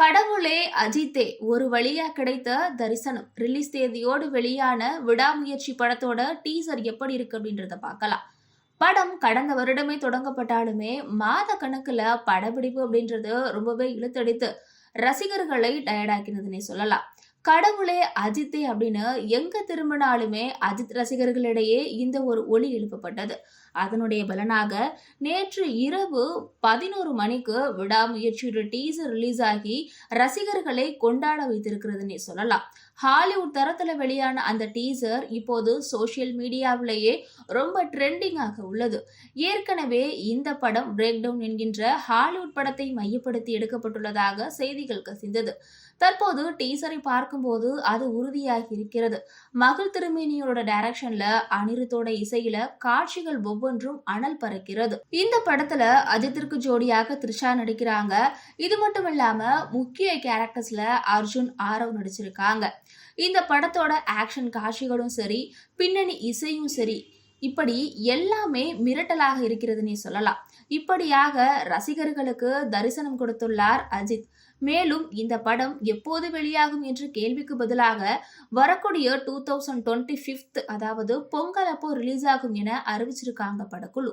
கடவுளே அஜித்தே ஒரு வழியா கிடைத்த தரிசனம். ரிலீஸ் தேதியோடு வெளியான விடாமுயற்சி படத்தோட டீசர் எப்படி இருக்கு அப்படின்றத பார்க்கலாம். படம் கடந்த வருடமே தொடங்கப்பட்டாலுமே மாத கணக்குல படப்பிடிப்பு அப்படின்றது ரொம்பவே இழுத்தடித்து ரசிகர்களை டயர்டாக்கினதுன்னே சொல்லலாம். கடவுளே அஜித்தே அப்படின்னு எங்க திரும்பினாலுமே அஜித் ரசிகர்களிடையே இந்த ஒரு ஒளி எழுப்பப்பட்டது. அதனுடைய பலனாக நேற்று இரவு பதினோரு மணிக்கு விடாமுயற்சியோட டீசர் ரிலீஸ் ஆகி ரசிகர்களை கொண்டாட வைத்திருக்கிறதுனே சொல்லலாம். ஹாலிவுட் தரத்துல வெளியான அந்த டீசர் இப்போது சோசியல் மீடியாவிலேயே ரொம்ப ட்ரெண்டிங்காக உள்ளது. ஏற்கனவே இந்த படம் பிரேக் டவுன் என்கின்ற ஹாலிவுட் படத்தை மையப்படுத்தி எடுக்கப்பட்டுள்ளதாக செய்திகள் கசிந்தது. தற்போது டீசரை பார்க்கும்போது அது உறுதியாகி இருக்கிறது. மகள் திருமேனியோட டைரக்ஷன்ல அனிருத்தோட இசையில காட்சிகள் ஒவ்வொன்றும் அனல் பறக்கிறது. இந்த படத்துல அஜித்திற்கு ஜோடியாக த்ரிஷா நடிக்கிறாங்க. இது மட்டும் இல்லாம முக்கிய கேரக்டர்ஸ்ல அர்ஜுன் ஆரவ் நடிச்சிருக்காங்க. இந்த படத்தோட ஆக்ஷன் காட்சிகளும் சரி பின்னணி இசையும் சரி இப்படி எல்லாமே மிரட்டலாக இருக்கிறதுனே சொல்லலாம். இப்படியாக ரசிகர்களுக்கு தரிசனம் கொடுத்துள்ளார் அஜித். மேலும் இந்த படம் எப்போது வெளியாகும் என்று கேள்விக்கு பதிலாக வரக்கூடிய டூ தௌசண்ட் டுவெண்ட்டி ஃபிஃப்த் அதாவது பொங்கல் அப்போ ரிலீஸ் ஆகும் என அறிவிச்சிருக்காங்க படக்குழு.